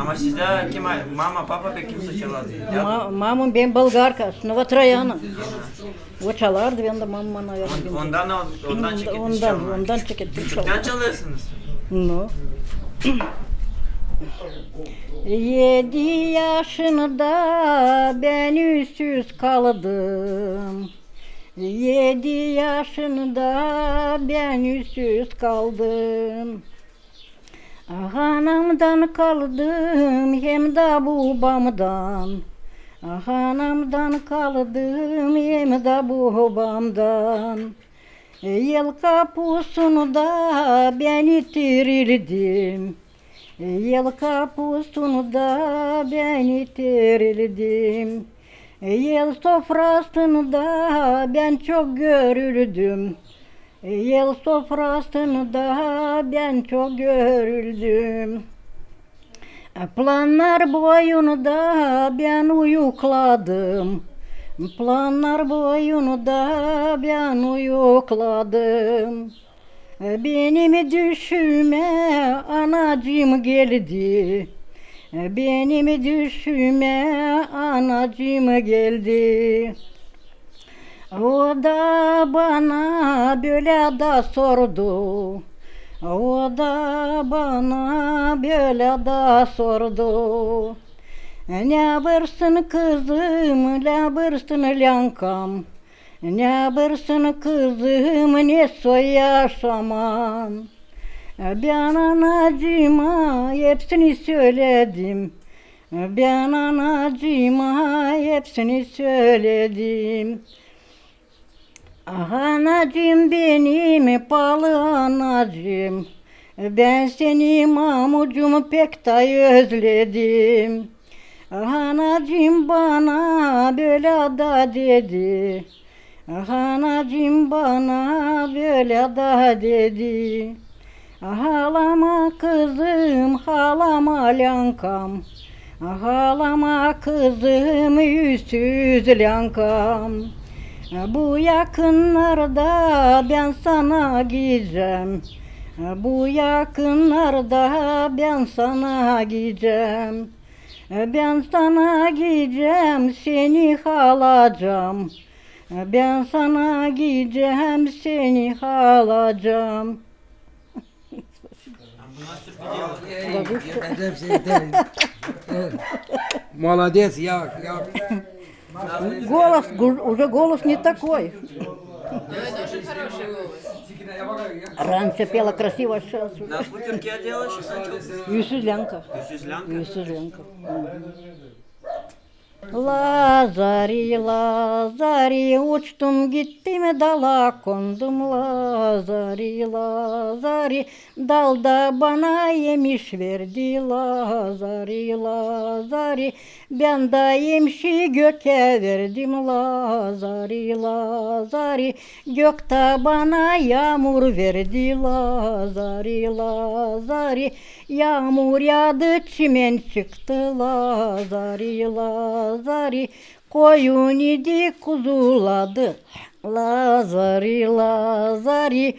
Ama sizde kim, mama, papa pek kimse çalardı. Ma mamam ben Bulgarka, Novotroyana. O çalardı ben de mamamın ayarını ondan ondan çekilmiş Ondan, ondan Küçükten çalardı. çalıyorsunuz. No. Yedi yaşında ben üstsüz kaldım. Yedi yaşında ben üstsüz kaldım. Ah anamdan kaldım hem de babamdan. Ah anamdan kaldım hem de babamdan. Yel kapusunu da ben itirildim. Yel kapusunu da ben itirildim. Yel sofrasını da ben çok görüldüm. Yel sofrasını da ben çok görüldüm. Planlar boyunu da ben uyukladım. Planlar boyunu da ben uyukladım. Benim düşüme anacım geldi. Benim düşüme anacım geldi. O da bana böyle da sordu. O da bana böyle da sordu. Ne yapırsın kızım, ne yapırsın lankam? Ne yapırsın kızım, ne soyaşamam? Ben anacıma hepsini söyledim. Ben anacıma hepsini söyledim. Ah anacım benim palı anacım. Ben seni mamucumu pek da özledim. Ah anacım bana böyle da dedi. Ah anacım bana böyle da dedi. Ah Ağlama kızım, ağlama lankam. Ah Ağlama kızım, yüzsüz lankam. Bu yakınlarda ben sana gideceğim. Bu yakınlarda ben sana gideceğim. Ben sana gideceğim, seni alacağım. Ben sana gideceğim, seni alacağım. Bunlar sürpriz ya. Я это все это- Молодец, я, я Голос, уже голос не такой. Раньше пела красиво, сейчас. Да, с оделась. Юсюзлянка. Юсюзлянка? Юсюзлянка. Lazari, Lazari, uçtum gittim dala kondum. Lazari, Lazari, dalda bana yemiş verdi. Lazari, Lazari, ben de yemişi göke verdim. Lazari, Lazari, gökte bana yağmur verdi. Lazari, Lazari, yağmur yağdı çimen çıktı. Lazari, Lazari, koyun idi kuzuladı Lazari, Lazari,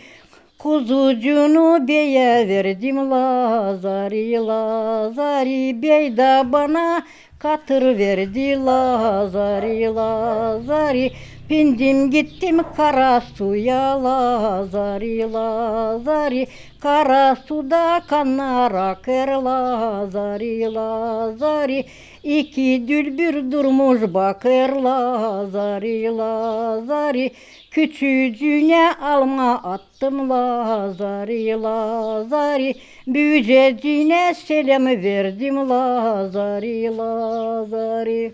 Kuzucuğunu beye verdim. Lazari, Lazari, bey de bana katır verdi. Lazari, Lazari, Bindim gittim kara suya. Lazari, Lazari, kara suda kanlar akar. Lazari, Lazari, iki dülbür durmuş bakır Lazari, Lazari, küçücüğüne alma attım Lazari, Lazari, büyücecine selam verdim Lazari, Lazari.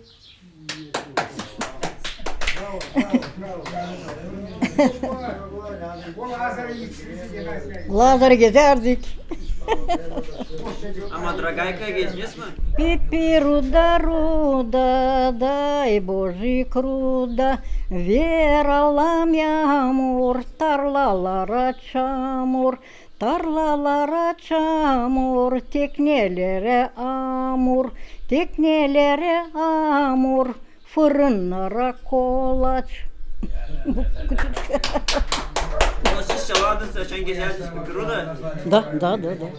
Lazar'ı gezerdik. Ama Dragayka gezdiniz mi? Пипи руда руда, дай Божий круда, вералам ямур, tarlalara çamur, tarlalara çamur, teknelere amur, teknelere amur, fırınlara kolaç. Ama siz çalardınız, sen gezerdiniz bu da. Да, да, да, да.